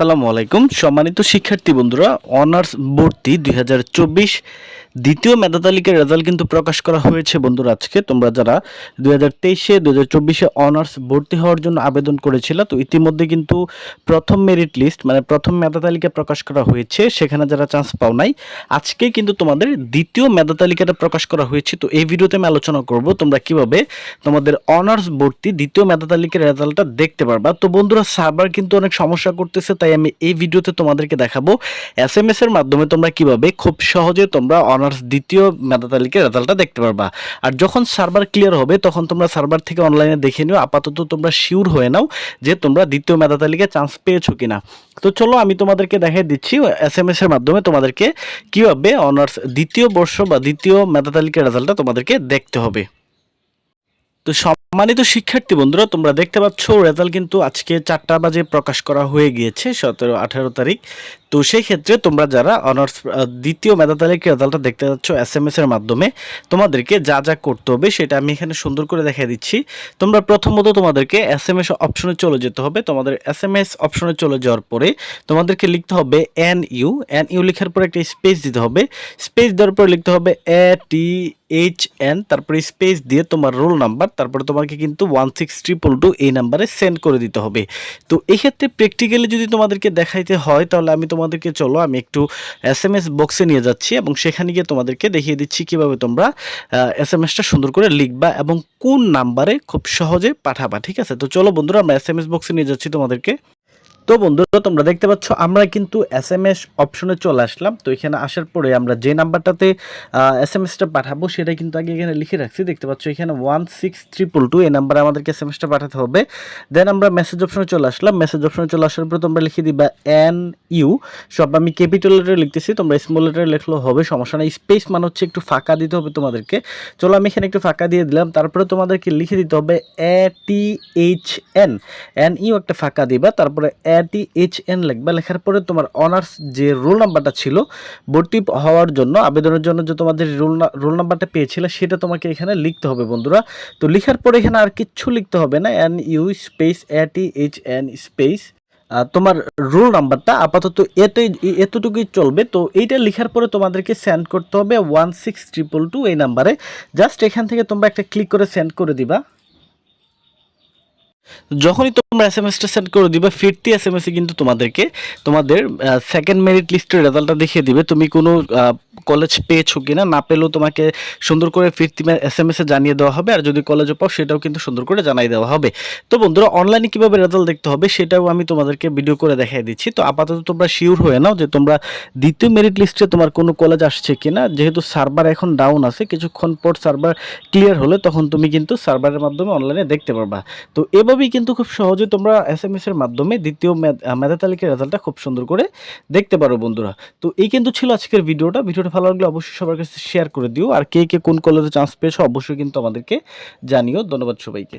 সালামু আলাইকুম। সম্মানিত শিক্ষার্থী বন্ধুরা, অনার্স ভর্তি দুই হাজার চব্বিশ দ্বিতীয় মেধা তালিকার রেজাল্ট কিন্তু প্রকাশ করা হয়েছে বন্ধুরা আজকে। তোমরা যারা দুই হাজার তেইশে চব্বিশে অনার্স ভর্তি হওয়ার জন্য আবেদন করেছিল, তো ইতিমধ্যে কিন্তু প্রথম মেরিট লিস্ট মানে প্রথম মেধা তালিকা প্রকাশ করা হয়েছে, সেখানে যারা চান্স পাও নাই, আজকে কিন্তু তোমাদের দ্বিতীয় মেধা তালিকাটা প্রকাশ করা হয়েছে। তো এই ভিডিওতে আমি আলোচনা করব, তোমরা কীভাবে তোমাদের অনার্স ভর্তি দ্বিতীয় মেধা তালিকার রেজাল্টটা দেখতে পারবা। তো বন্ধুরা সার্ভার কিন্তু অনেক সমস্যা করতেছে, তাই আমি এই ভিডিওতে তোমাদেরকে দেখাবো এস এম এস এর মাধ্যমে তোমরা কীভাবে খুব সহজে তোমরা অনার্স দ্বিতীয় মেধা তালিকার রেজাল্টটা দেখতে পারবা। আর যখন সার্ভার ক্লিয়ার হবে, তখন তোমরা সার্ভার থেকে অনলাইনে দেখে নিও, আপাতত তোমরা শিওর হয়ে নাও যে তোমরা দ্বিতীয় মেধা তালিকায় চান্স পেয়েছ কিনা। তো চলো আমি তোমাদেরকে দেখাই দিচ্ছি এস এম এস এর মাধ্যমে তোমাদেরকে কীভাবে অনার্স দ্বিতীয় বর্ষ বা দ্বিতীয় মেধা তালিকার রেজাল্টটা তোমাদেরকে দেখতে হবে। তো সম্মানিত শিক্ষার্থী বন্ধুরা, তোমরা দেখতে পাচ্ছ রেজাল্ট কিন্তু আজকে চারটা বাজে প্রকাশ করা হয়ে গিয়েছে, সতেরো আঠারো তারিখ। তো সেই ক্ষেত্রে তোমরা যারা অনার্স দ্বিতীয় মেধা রেজাল্টটা দেখতে যাচ্ছ এস এম এস এর মাধ্যমে, তোমাদেরকে যা যা করতে হবে সেটা আমি এখানে সুন্দর করে দেখিয়ে দিচ্ছি। তোমরা প্রথমত তোমাদেরকে এস এম এস অপশনে চলে যেতে হবে। তোমাদের এস এম এস অপশনে চলে যাওয়ার পরে তোমাদেরকে লিখতে হবে এন ইউ এন ইউ লেখার পরে একটা স্পেস দিতে হবে। স্পেস দেওয়ার পরে লিখতে হবে এ টি এইচ এন তারপরে স্পেস দিয়ে তোমার রোল নাম্বার তারপরে তোমাকে কিন্তু ওয়ান সিক্স ট্রিপল টু এই নাম্বারে সেন্ড করে দিতে হবে। তো এই ক্ষেত্রে প্র্যাকটিক্যালি যদি তোমাদেরকে দেখাইতে হয়, তাহলে আমি তোমাদেরকে চলো, আমি একটু এস এম এস বক্সে নিয়ে যাচ্ছি এবং সেখানে গিয়ে তোমাদেরকে দেখিয়ে দিচ্ছি কীভাবে তোমরা এস এম এসটা সুন্দর করে লিখবা এবং কোন নাম্বারে খুব সহজে পাঠাবা, ঠিক আছে? তো চলো বন্ধুরা, আমরা এস এম এস বক্সে নিয়ে যাচ্ছি তোমাদেরকে। তো বন্ধুরা, তোমরা দেখতে পাচ্ছ, আমরা কিন্তু এস এম এস অপশনে চলে আসলাম। তো এখানে আসার পরে আমরা যে নাম্বারটাতে এস এম এসটা পাঠাবো সেটা কিন্তু আগে এখানে লিখে রাখছি। দেখতে পাচ্ছ, এখানে ওয়ান সিক্স ট্রিপল টু এই নাম্বারে আমাদেরকে এস এম এসটা পাঠাতে হবে। দেন আমরা মেসেজ অপশনে চলে আসলাম। মেসেজ অপশনে চলে আসার পরে তোমরা লিখে দিবা এন ইউ সব আমি ক্যাপিটাল লেটারে লিখতেছি, তোমরা স্মল লেটারে লিখলেও হবে, সমস্যা নেই। স্পেস মানে হচ্ছে একটু ফাঁকা দিতে হবে তোমাদেরকে। চলো আমি এখানে একটু ফাঁকা দিয়ে দিলাম। তারপরে তোমাদেরকে লিখে দিতে হবে A T H N N U একটা ফাঁকা দিবা, তারপরে এ টি এইচ এন লিখবা, লেখার পরে তোমার অনার্স যে রোল নাম্বারটা ছিল, ভর্তি হওয়ার জন্য, আবেদনের জন্য যে তোমাদের রোল রোল নাম্বারটা পেয়েছিলে, সেটা তোমাকে এখানে লিখতে হবে বন্ধুরা। তো লেখার পরে এখানে আর কিচ্ছু লিখতে হবে না N U space A T H N space তোমার রোল নাম্বারটা আপাতত এতে, এতটুকুই চলবে। তো এইটা লেখার পরে তোমাদেরকে সেন্ড করতে হবে ওয়ান সিক্স ট্রিপল টু এই নাম্বারে জাস্ট এখান থেকে তোমরা একটা ক্লিক করে সেন্ড করে দিবা। যখনই তোমরা এস এম এসটা সেন্ড করে দিবে, ফিরতি এস এম এসে কিন্তু তোমাদেরকে তোমাদের সেকেন্ড মেরিট লিস্টের রেজাল্টটা দেখিয়ে দিবে। তুমি কোনো কলেজ পেয়েছ কিনা, না পেলেও তোমাকে সুন্দর করে ফিরতি এস এম এসে জানিয়ে দেওয়া হবে। আর যদি কলেজে পাও, সেটাও কিন্তু সুন্দর করে জানাই দেওয়া হবে। তো বন্ধুরা অনলাইনে কীভাবে রেজাল্ট দেখতে হবে, সেটাও আমি তোমাদেরকে ভিডিও করে দেখাই দিচ্ছি। তো আপাতত তোমরা শিওর হয়ে নাও যে তোমরা দ্বিতীয় মেরিট লিস্টে তোমার কোনো কলেজ আসছে কিনা। যেহেতু সার্ভার এখন ডাউন আছে, কিছুক্ষণ পর সার্ভার ক্লিয়ার হলে তখন তুমি কিন্তু সার্ভারের মাধ্যমে অনলাইনে দেখতে পারবা। তো এভাবেই কিন্তু খুব সহজে তোমরা এস এম এর মাধ্যমে দ্বিতীয় মেধা তালিকার রেজাল্টটা খুব সুন্দর করে দেখতে পারো বন্ধুরা। তো এই কিন্তু ছিল আজকের ভিডিওটা। ভিডিওটা ভালো লাগলে অবশ্যই সবার কাছে শেয়ার করে দিও। আর কে কে কোন কলেজে চান্স পেয়েছ অবশ্যই কিন্তু আমাদেরকে জানিও। ধন্যবাদ সবাইকে।